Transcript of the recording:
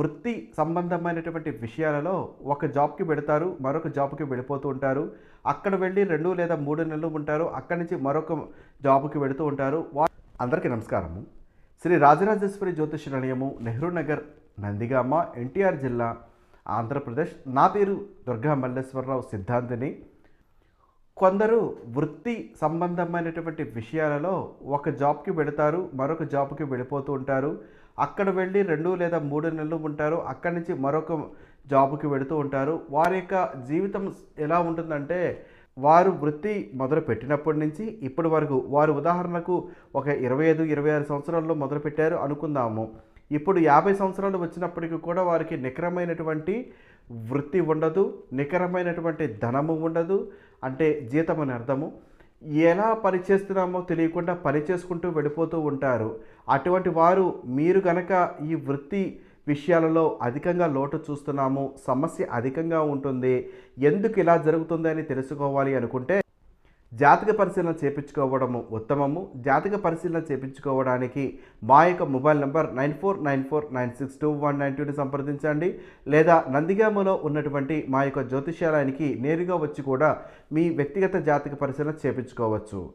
వృత్తి సంబంధమైనటువంటి విషయాలలో ఒక జాబ్కి పెడతారు మరొక జాబ్కి వెళ్ళిపోతూ ఉంటారు. అక్కడ వెళ్ళి రెండు లేదా మూడు నెలలు ఉంటారు అక్కడి నుంచి మరొక జాబ్కి వెళుతూ ఉంటారు. వా అందరికీ నమస్కారము. శ్రీ రాజరాజేశ్వరి జ్యోతిష నిలయము నెహ్రూ నగర్ నందిగామ ఎన్టీఆర్ జిల్లా ఆంధ్రప్రదేశ్. నా పేరు దుర్గా మల్లేశ్వరరావు సిద్ధాంతిని. కొందరు వృత్తి సంబంధమైనటువంటి విషయాలలో ఒక జాబ్కి వెళతారు మరొక జాబ్కి వెళ్ళిపోతూ ఉంటారు. అక్కడ వెళ్ళి రెండు లేదా మూడు నెలలు ఉంటారు. అక్కడి నుంచి మరొక జాబ్కి వెళుతూ ఉంటారు. వారి యొక్క జీవితం ఎలా ఉంటుందంటే వారు వృత్తి మొదలు పెట్టినప్పటి నుంచి ఇప్పటి వరకు వారు ఉదాహరణకు ఒక ఇరవై ఐదు ఇరవై ఆరు సంవత్సరాల్లో మొదలుపెట్టారు అనుకుందాము. ఇప్పుడు యాభై సంవత్సరాలు వచ్చినప్పటికీ కూడా వారికి నిఖరమైనటువంటి వృత్తి ఉండదు నికరమైనటువంటి ధనము ఉండదు అంటే జీతం అని అర్థము. ఎలా పని చేస్తున్నామో తెలియకుండా పని చేసుకుంటూ వెళ్ళిపోతూ ఉంటారు. అటువంటి వారు మీరు గనక ఈ వృత్తి విషయాలలో అధికంగా లోటు చూస్తున్నాము సమస్య అధికంగా ఉంటుంది ఎందుకు ఇలా జరుగుతుంది అని తెలుసుకోవాలి అనుకుంటే జాతక పరిశీలన చేపించుకోవడము ఉత్తమము. జాతక పరిశీలన చేపించుకోవడానికి మా యొక్క mobile number nine four nine four nine six two one nine టూని సంప్రదించండి. లేదా నందిగామలో ఉన్నటువంటి మా యొక్క జ్యోతిష్యాలయానికి నేరుగా వచ్చి కూడా మీ వ్యక్తిగత జాతక పరిశీలన చేపించుకోవచ్చు.